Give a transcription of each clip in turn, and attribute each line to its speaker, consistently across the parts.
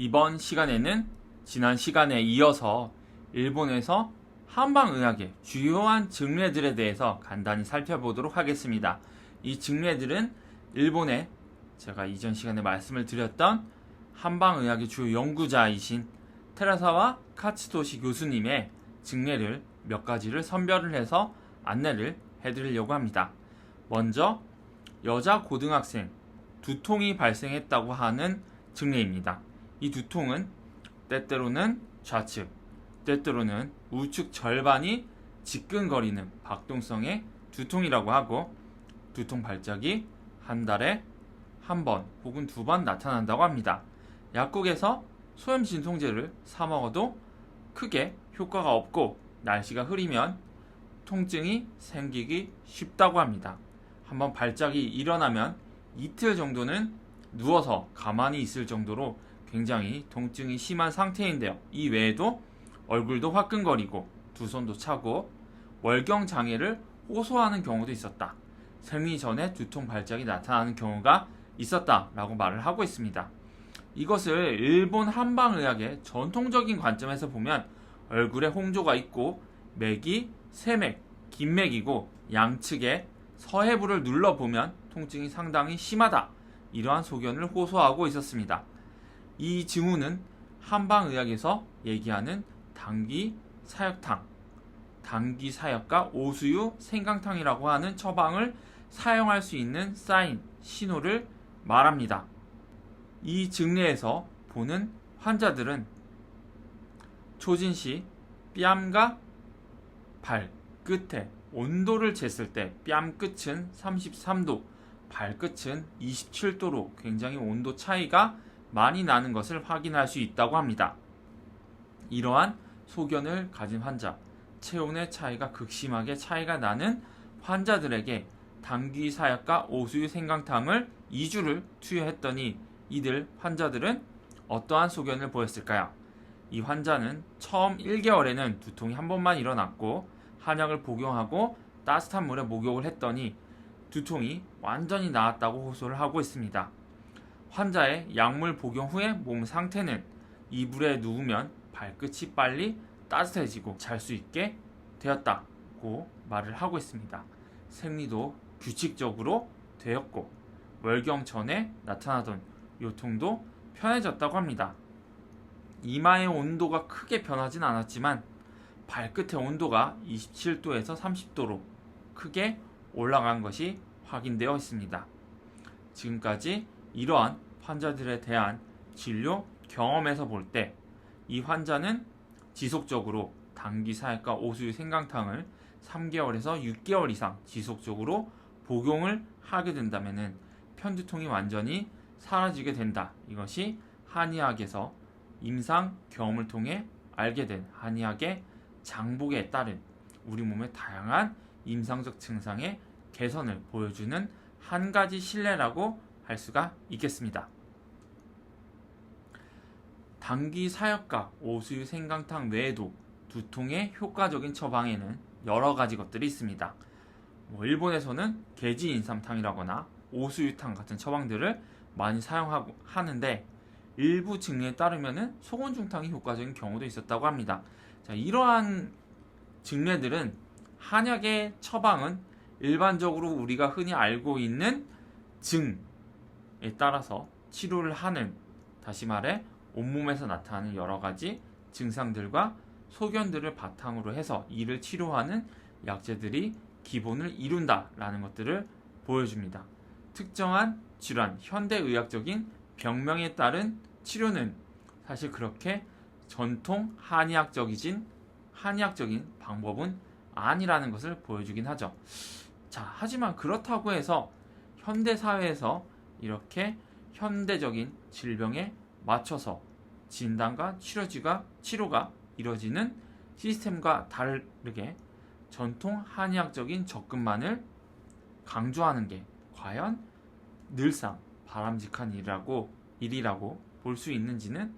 Speaker 1: 이번 시간에는 지난 시간에 이어서 일본에서 한방의학의 주요한 증례들에 대해서 간단히 살펴보도록 하겠습니다. 이 증례들은 일본의 제가 이전 시간에 말씀을 드렸던 한방의학의 주요 연구자이신 테라사와 카츠토시 교수님의 증례를 몇 가지를 선별을 해서 안내를 해드리려고 합니다. 먼저 여자 고등학생 두통이 발생했다고 하는 증례입니다. 이 두통은 때때로는 좌측, 때때로는 우측 절반이 지끈거리는 박동성의 두통이라고 하고 두통 발작이 한 달에 한 번 혹은 두 번 나타난다고 합니다. 약국에서 소염 진통제를 사 먹어도 크게 효과가 없고 날씨가 흐리면 통증이 생기기 쉽다고 합니다. 한번 발작이 일어나면 이틀 정도는 누워서 가만히 있을 정도로 굉장히 통증이 심한 상태인데요. 이 외에도 얼굴도 화끈거리고 두 손도 차고 월경 장애를 호소하는 경우도 있었다. 생리 전에 두통 발작이 나타나는 경우가 있었다라고 말을 하고 있습니다. 이것을 일본 한방의학의 전통적인 관점에서 보면 얼굴에 홍조가 있고 맥이 세맥, 긴맥이고 양측에 서해부를 눌러보면 통증이 상당히 심하다. 이러한 소견을 호소하고 있었습니다. 이 징후는 한방의학에서 얘기하는 당귀 사역탕, 당귀 사역과 오수유 생강탕이라고 하는 처방을 사용할 수 있는 사인, 신호를 말합니다. 이 증례에서 보는 환자들은 초진 시 뺨과 발 끝에 온도를 쟀을 때 뺨 끝은 33도, 발끝은 27도로 굉장히 온도 차이가 많이 나는 것을 확인할 수 있다고 합니다. 이러한 소견을 가진 환자, 체온의 차이가 극심하게 차이가 나는 환자들에게 당귀 사약과 오수유 생강탕을 2주를 투여했더니 이들 환자들은 어떠한 소견을 보였을까요? 이 환자는 처음 1개월에는 두통이 한 번만 일어났고 한약을 복용하고 따뜻한 물에 목욕을 했더니 두통이 완전히 나았다고 호소를 하고 있습니다. 환자의 약물 복용 후의 몸 상태는 이불에 누우면 발끝이 빨리 따뜻해지고 잘 수 있게 되었다고 말을 하고 있습니다. 생리도 규칙적으로 되었고 월경 전에 나타나던 요통도 편해졌다고 합니다. 이마의 온도가 크게 변하진 않았지만 발끝의 온도가 27도에서 30도로 크게 올라간 것이 확인되어 있습니다. 지금까지 이러한 환자들에 대한 진료 경험에서 볼 때 이 환자는 지속적으로 당귀 사약과 오수유 생강탕을 3개월에서 6개월 이상 지속적으로 복용을 하게 된다면 편두통이 완전히 사라지게 된다. 이것이 한의학에서 임상 경험을 통해 알게 된 한의학의 장복에 따른 우리 몸의 다양한 임상적 증상의 개선을 보여주는 한 가지 신뢰라고 할 수가 있겠습니다. 당귀 사역과 오수유 생강탕 외에도 두통의 효과적인 처방에는 여러 가지 것들이 있습니다. 뭐 일본에서는 개지 인삼탕이라거나 오수유탕 같은 처방들을 많이 사용하고 하는데 일부 증례에 따르면은 소곤중탕이 효과적인 경우도 있었다고 합니다. 자, 이러한 증례들은 한약의 처방은 일반적으로 우리가 흔히 알고 있는 증에 따라서 치료를 하는 다시 말해 온몸에서 나타나는 여러 가지 증상들과 소견들을 바탕으로 해서 이를 치료하는 약재들이 기본을 이룬다라는 것들을 보여줍니다. 특정한 질환, 현대의학적인 병명에 따른 치료는 사실 그렇게 전통 한의학적이진 한의학적인 방법은 아니라는 것을 보여주긴 하죠. 자, 하지만 그렇다고 해서 현대 사회에서 이렇게 현대적인 질병에 맞춰서 진단과 치료지가 치료가 이루어지는 시스템과 다르게 전통 한의학적인 접근만을 강조하는 게 과연 늘상 바람직한 일이라고 일이라고 볼 수 있는지는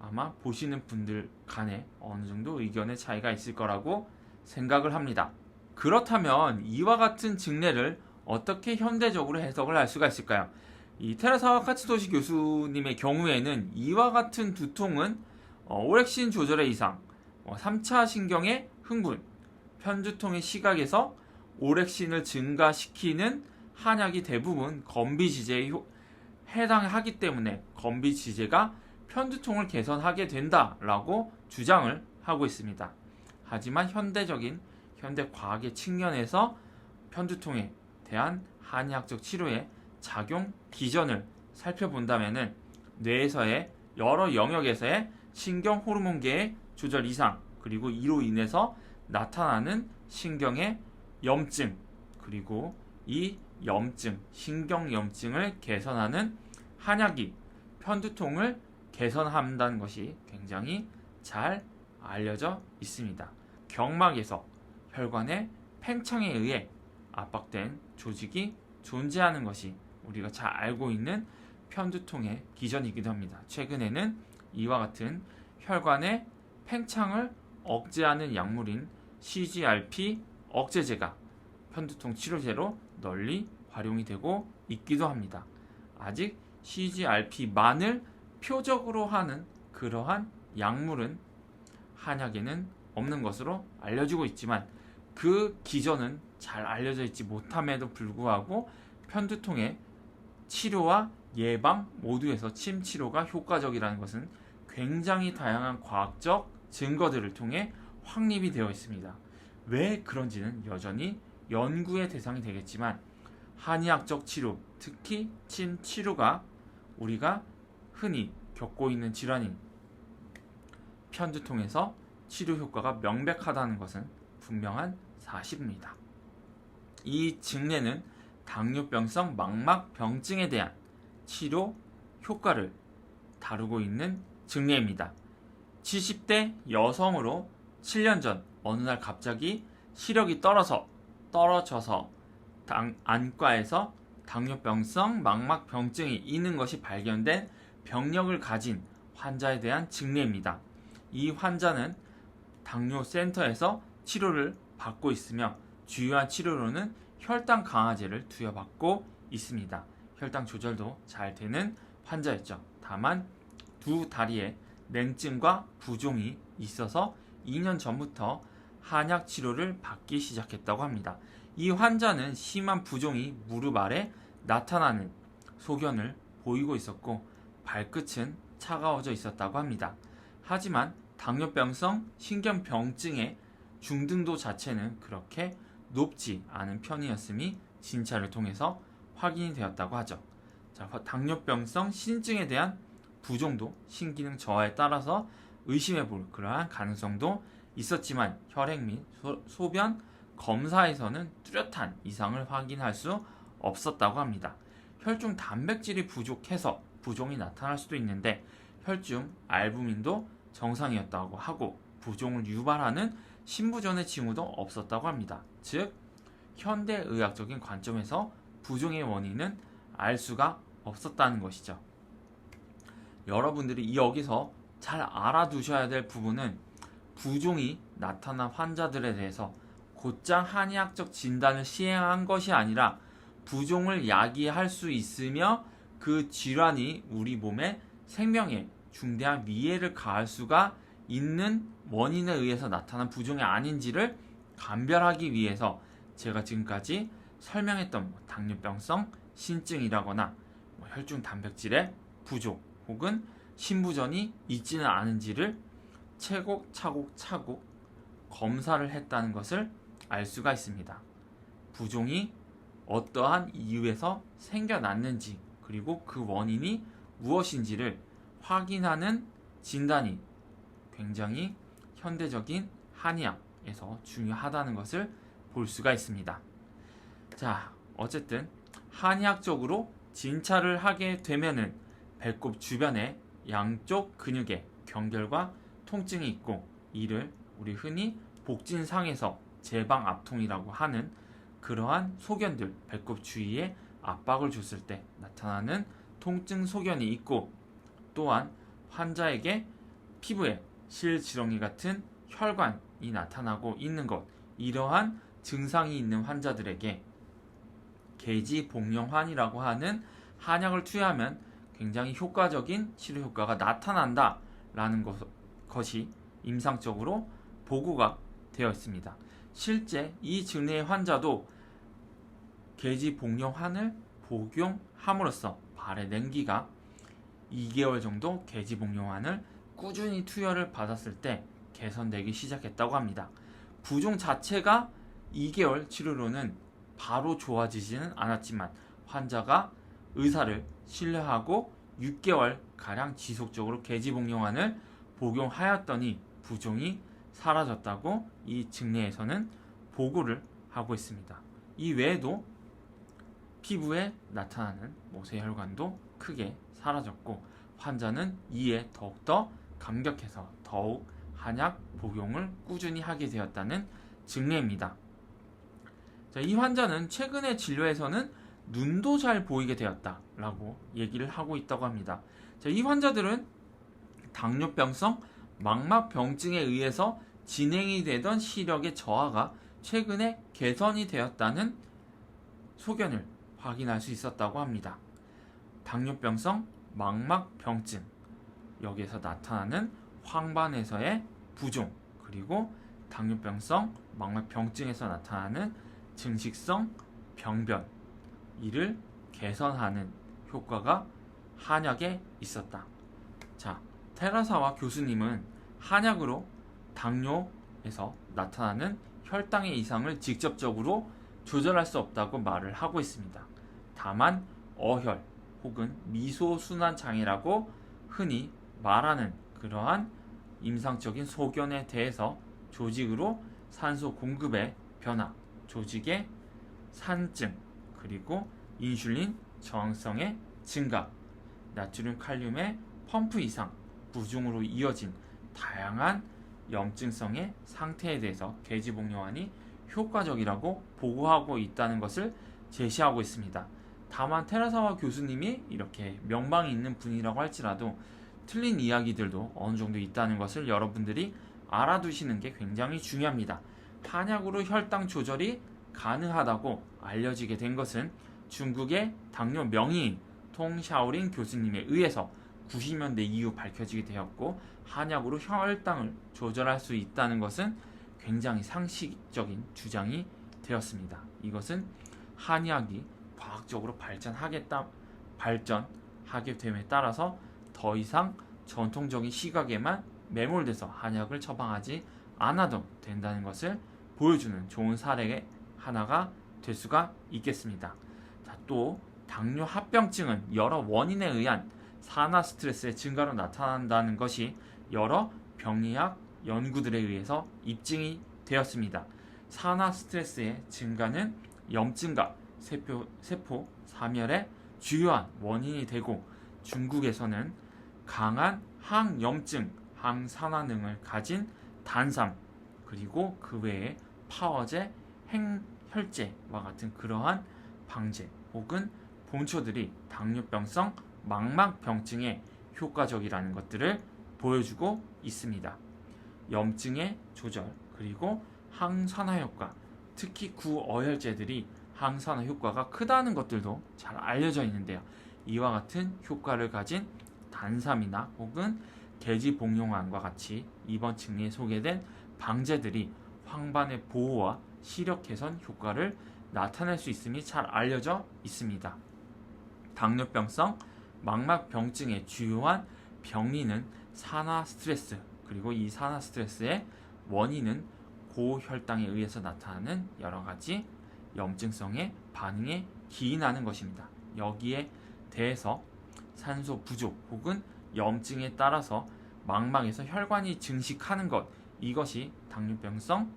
Speaker 1: 아마 보시는 분들 간에 어느 정도 의견의 차이가 있을 거라고 생각을 합니다. 그렇다면 이와 같은 증례를 어떻게 현대적으로 해석을 할 수가 있을까요? 이 테라사와 카츠토시 교수님의 경우에는 이와 같은 두통은 어, 오렉신 조절의 이상, 어, 3차 신경의 흥분, 편두통의 시각에서 오렉신을 증가시키는 한약이 대부분 건비지제에 효- 해당하기 때문에 건비지제가 편두통을 개선하게 된다라고 주장을 하고 있습니다. 하지만 현대적인 현대 과학의 측면에서 편두통에 대한 한의학적 치료의 작용 기전을 살펴본다면은 뇌에서의 여러 영역에서의 신경 호르몬계의 조절 이상 그리고 이로 인해서 나타나는 신경의 염증 그리고 이 염증 신경 염증을 개선하는 한약이 편두통을 개선한다는 것이 굉장히 잘 알려져 있습니다. 경막에서 혈관의 팽창에 의해 압박된 조직이 존재하는 것이 우리가 잘 알고 있는 편두통의 기전이기도 합니다. 최근에는 이와 같은 혈관의 팽창을 억제하는 약물인 CGRP 억제제가 편두통 치료제로 널리 활용이 되고 있기도 합니다. 아직 CGRP만을 표적으로 하는 그러한 약물은 한약에는 없는 것으로 알려지고 있지만 그 기전은 잘 알려져 있지 못함에도 불구하고 편두통의 치료와 예방 모두에서 침 치료가 효과적이라는 것은 굉장히 다양한 과학적 증거들을 통해 확립이 되어 있습니다. 왜 그런지는 여전히 연구의 대상이 되겠지만 한의학적 치료, 특히 침 치료가 우리가 흔히 겪고 있는 질환인 편두통에서 치료 효과가 명백하다는 것은 분명한 사실입니다. 이 증례는 당뇨병성 망막 병증에 대한 치료 효과를 다루고 있는 증례입니다. 70대 여성으로 7년 전 어느 날 갑자기 시력이 떨어서 떨어져서 당, 안과에서 당뇨병성 망막 병증이 있는 것이 발견된 병력을 가진 환자에 대한 증례입니다. 이 환자는 당뇨 센터에서 치료를 받고 있으며 주요한 치료로는 혈당 강화제를 투여받고 있습니다. 혈당 조절도 잘 되는 환자였죠. 다만 두 다리에 냉증과 부종이 있어서 2년 전부터 한약 치료를 받기 시작했다고 합니다. 이 환자는 심한 부종이 무릎 아래 나타나는 소견을 보이고 있었고 발끝은 차가워져 있었다고 합니다. 하지만 당뇨병성 신경병증의 중등도 자체는 그렇게 높지 않은 편이었음이 진찰을 통해서 확인이 되었다고 하죠. 자, 당뇨병성 신증에 대한 부종도 신기능 저하에 따라서 의심해 볼 그러한 가능성도 있었지만 혈액 및 소, 변 검사에서는 뚜렷한 이상을 확인할 수 없었다고 합니다. 혈중 단백질이 부족해서 부종이 나타날 수도 있는데 혈중 알부민도 정상이었다고 하고 부종을 유발하는 신부전의 징후도 없었다고 합니다. 즉 현대의학적인 관점에서 부종의 원인은 알 수가 없었다는 것이죠. 여러분들이 여기서 잘 알아두셔야 될 부분은 부종이 나타난 환자들에 대해서 곧장 한의학적 진단을 시행한 것이 아니라 부종을 야기할 수 있으며 그 질환이 우리 몸에 생명에 중대한 위해를 가할 수가 있는 원인에 의해서 나타난 부종이 아닌지를 감별하기 위해서 제가 지금까지 설명했던 뭐 당뇨병성 신증이라거나 뭐 혈중 단백질의 부족 혹은 신부전이 있지는 않은지를 차곡차곡 차곡 검사를 했다는 것을 알 수가 있습니다. 부종이 어떠한 이유에서 생겨났는지 그리고 그 원인이 무엇인지를 확인하는 진단이 굉장히 현대적인 한의학에서 중요하다는 것을 볼 수가 있습니다. 자, 어쨌든 한의학적으로 진찰을 하게 되면은 배꼽 주변에 양쪽 근육에 경결과 통증이 있고 이를 우리 흔히 복진상에서 제방 압통이라고 하는 그러한 소견들 배꼽 주위에 압박을 줬을 때 나타나는 통증 소견이 있고 또한 환자에게 피부에 실지렁이 같은 혈관이 나타나고 있는 것 이러한 증상이 있는 환자들에게 계지복령환이라고 하는 한약을 투여하면 굉장히 효과적인 치료 효과가 나타난다라는 것, 것이 임상적으로 보고가 되어 있습니다. 실제 이 증례의 환자도 계지복용환을 복용함으로써 발의 냉기가 2개월 정도 계지복용환을 꾸준히 투여를 받았을 때 개선되기 시작했다고 합니다. 부종 자체가 2개월 치료로는 바로 좋아지지는 않았지만 환자가 의사를 신뢰하고 6개월 가량 지속적으로 계지복용환을 복용하였더니 부종이 사라졌다고 이 증례에서는 보고를 하고 있습니다. 이 외에도 피부에 나타나는 모세혈관도 크게 사라졌고 환자는 이에 더욱더 감격해서 더욱 한약 복용을 꾸준히 하게 되었다는 증례입니다. 자, 이 환자는 최근의 진료에서는 눈도 잘 보이게 되었다라고 얘기를 하고 있다고 합니다. 자, 이 환자들은 당뇨병성 망막병증에 의해서 진행이 되던 시력의 저하가 최근에 개선이 되었다는 소견을 확인할 수 있었다고 합니다. 당뇨병성 망막병증 여기에서 나타나는 황반에서의 부종 그리고 당뇨병성 망막병증에서 나타나는 증식성 병변 이를 개선하는 효과가 한약에 있었다. 자, 테라사와 교수님은 한약으로 당뇨에서 나타나는 혈당의 이상을 직접적으로 조절할 수 없다고 말을 하고 있습니다. 다만 어혈 혹은 미소순환 장애라고 흔히 말하는 그러한 임상적인 소견에 대해서 조직으로 산소 공급의 변화, 조직의 산증, 그리고 인슐린 저항성의 증가, 나트륨 칼륨의 펌프 이상, 부종으로 이어진 다양한 염증성의 상태에 대해서 계지복용환이 효과적이라고 보고하고 있다는 것을 제시하고 있습니다. 다만 테라사와 교수님이 이렇게 명방이 있는 분이라고 할지라도 틀린 이야기들도 어느 정도 있다는 것을 여러분들이 알아두시는 게 굉장히 중요합니다. 한약으로 혈당 조절이 가능하다고 알려지게 된 것은 중국의 당뇨 명의인 통샤오링 교수님에 의해서 90년대 이후 밝혀지게 되었고 한약으로 혈당을 조절할 수 있다는 것은 굉장히 상식적인 주장이 되었습니다. 이것은 한의학이 과학적으로 발전하겠다 발전하게 됨에 따라서 더 이상 전통적인 시각에만 매몰돼서 한약을 처방하지 않아도 된다는 것을 보여주는 좋은 사례의 하나가 될 수가 있겠습니다. 자, 또 당뇨 합병증은 여러 원인에 의한 산화 스트레스의 증가로 나타난다는 것이 여러 병리학 연구들에 의해서 입증이 되었습니다. 산화 스트레스의 증가는 염증과 세포, 세포 사멸의 주요한 원인이 되고 중국에서는 강한 항염증, 항산화 능을 가진 단삼 그리고 그 외에 파워제, 행혈제와 같은 그러한 방제 혹은 본초들이 당뇨병성 망막병증에 효과적이라는 것들을 보여주고 있습니다. 염증의 조절 그리고 항산화 효과 특히 구어혈제들이 항산화 효과가 크다는 것들도 잘 알려져 있는데요. 이와 같은 효과를 가진 단삼이나 혹은 돼지 복용환과 같이 이번 층리에 소개된 방제들이 황반의 보호와 시력 개선 효과를 나타낼 수 있음이 잘 알려져 있습니다. 당뇨병성 망막병증의 주요한 병리는 산화 스트레스 그리고 이 산화 스트레스의 원인은 고혈당에 의해서 나타나는 여러 가지 염증성의 반응에 기인하는 것입니다. 여기에 대해서 산소 부족 혹은 염증에 따라서 망막에서 혈관이 증식하는 것 이것이 당뇨병성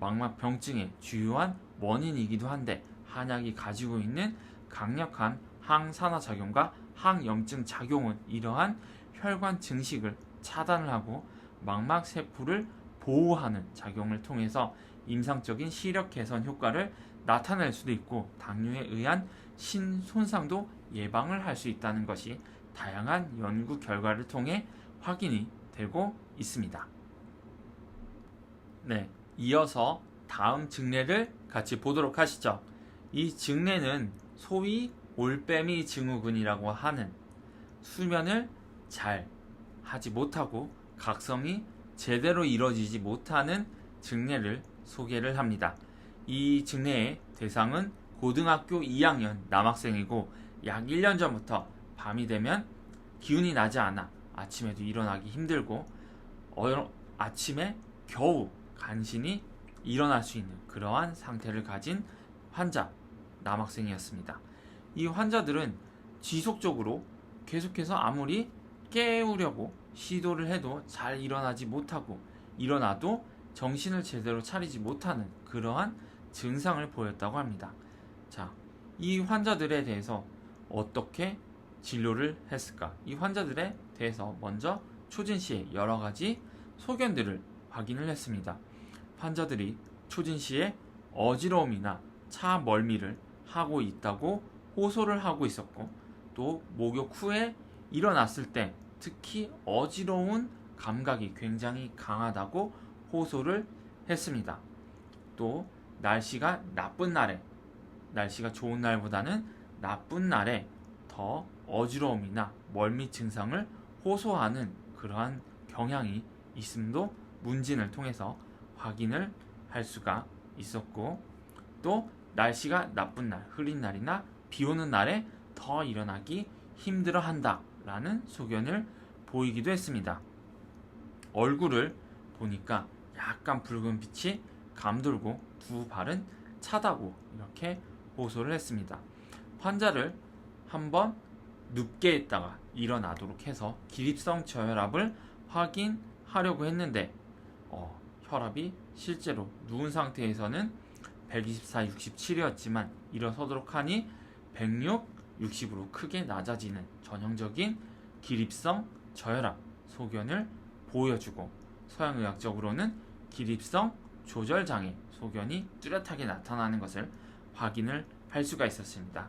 Speaker 1: 망막병증의 주요한 원인이기도 한데 한약이 가지고 있는 강력한 항산화 작용과 항염증 작용은 이러한 혈관 증식을 차단을 하고 망막 세포를 보호하는 작용을 통해서 임상적인 시력 개선 효과를 나타낼 수도 있고 당뇨에 의한 신손상도 예방을 할 수 있다는 것이 다양한 연구 결과를 통해 확인이 되고 있습니다. 네, 이어서 다음 증례를 같이 보도록 하시죠. 이 증례는 소위 올빼미 증후군이라고 하는 수면을 잘 하지 못하고 각성이 제대로 이루어지지 못하는 증례를 소개를 합니다. 이 증례의 대상은 고등학교 2학년 남학생이고 약 1년 전부터 밤이 되면 기운이 나지 않아 아침에도 일어나기 힘들고 어, 아침에 겨우 간신히 일어날 수 있는 그러한 상태를 가진 환자 남학생이었습니다. 이 환자들은 지속적으로 계속해서 아무리 깨우려고 시도를 해도 잘 일어나지 못하고 일어나도 정신을 제대로 차리지 못하는 그러한 증상을 보였다고 합니다. 자, 이 환자들에 대해서 어떻게 진료를 했을까? 이 환자들에 대해서 먼저 초진 씨의 여러 가지 소견들을 확인을 했습니다. 환자들이 초진 씨의 어지러움이나 차 멀미를 하고 있다고 호소를 하고 있었고 또 목욕 후에 일어났을 때 특히 어지러운 감각이 굉장히 강하다고 호소를 했습니다. 또 날씨가 나쁜 날에 날씨가 좋은 날보다는 나쁜 날에 더 어지러움이나 멀미 증상을 호소하는 그러한 경향이 있음도 문진을 통해서 확인을 할 수가 있었고 또 날씨가 나쁜 날, 흐린 날이나 비 오는 날에 더 일어나기 힘들어 한다 라는 소견을 보이기도 했습니다. 얼굴을 보니까 약간 붉은 빛이 감돌고 두 발은 차다고 이렇게 호소를 했습니다. 환자를 한번 눕게 했다가 일어나도록 해서 기립성 저혈압을 확인하려고 했는데 어, 혈압이 실제로 누운 상태에서는 124, 67이었지만 일어서도록 하니 106, 60으로 크게 낮아지는 전형적인 기립성 저혈압 소견을 보여주고 서양의학적으로는 기립성 조절 장애 소견이 뚜렷하게 나타나는 것을 확인을 할 수가 있었습니다.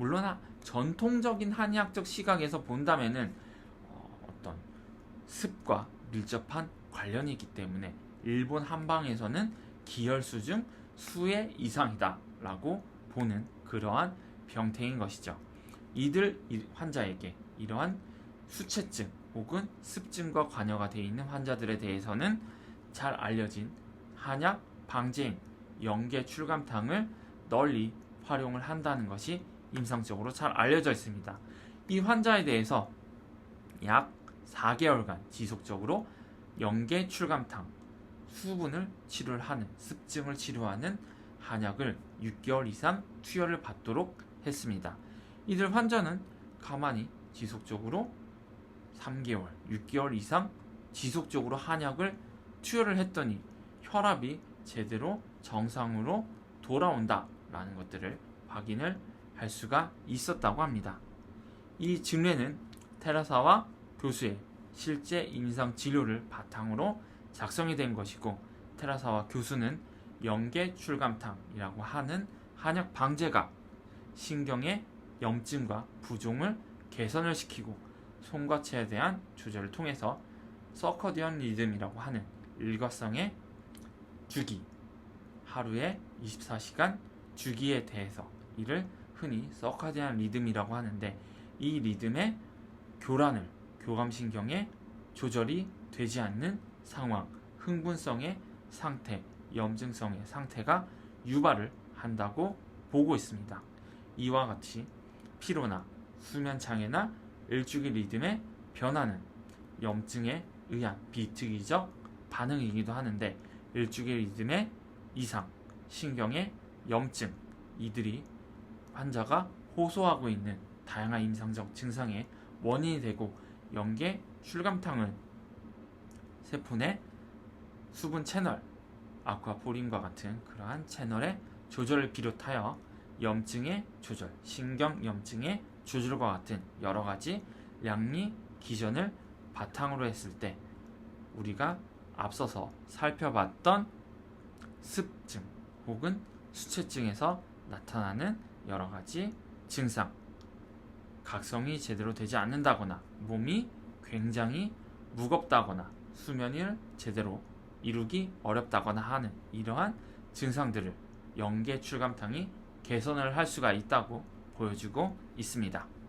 Speaker 1: 물론 전통적인 한의학적 시각에서 본다면은 어, 어떤 습과 밀접한 관련이 있기 때문에 일본 한방에서는 기혈수 중 수의 이상이다라고 보는 그러한 병태인 것이죠. 이들 환자에게 이러한 수채증 혹은 습증과 관여가 되어 있는 환자들에 대해서는 잘 알려진 한약 방제인 영계 출감탕을 널리 활용을 한다는 것이 임상적으로 잘 알려져 있습니다. 이 환자에 대해서 약 4개월간 지속적으로 영계 출감탕 수분을 치료를 하는 습증을 치료하는 한약을 6개월 이상 투여를 받도록 했습니다. 이들 환자는 가만히 지속적으로 3개월, 6개월 이상 지속적으로 한약을 투여를 했더니 혈압이 제대로 정상으로 돌아온다라는 것들을 확인을 할 수가 있었다고 합니다. 이 증례는 테라사와 교수의 실제 임상 진료를 바탕으로 작성이 된 것이고 테라사와 교수는 영계 출감탕이라고 하는 한약 방제가 신경의 염증과 부종을 개선을 시키고 손과체에 대한 조절을 통해서 서커디언 리듬이라고 하는 일과성의 주기 하루에 24시간 주기에 대해서 이를 흔히 서카디안 리듬이라고 하는데 이 리듬의 교란을 교감신경의 조절이 되지 않는 상황, 흥분성의 상태, 염증성의 상태가 유발을 한다고 보고 있습니다. 이와 같이 피로나 수면 장애나 일주기 리듬의 변화는 염증에 의한 비특이적 반응이기도 하는데 일주기 리듬의 이상, 신경의 염증, 이들이 환자가 호소하고 있는 다양한 임상적 증상의 원인이 되고 연계 출감탕은 세포 내 수분 채널, 아쿠아포린과 같은 그러한 채널의 조절을 비롯하여 염증의 조절, 신경 염증의 조절과 같은 여러 가지 양리 기전을 바탕으로 했을 때 우리가 앞서서 살펴봤던 습증 혹은 수채증에서 나타나는 여러 가지 증상, 각성이 제대로 되지 않는다거나 몸이 굉장히 무겁다거나 수면을 제대로 이루기 어렵다거나 하는 이러한 증상들을 연계 출감탕이 개선을 할 수가 있다고 보여주고 있습니다.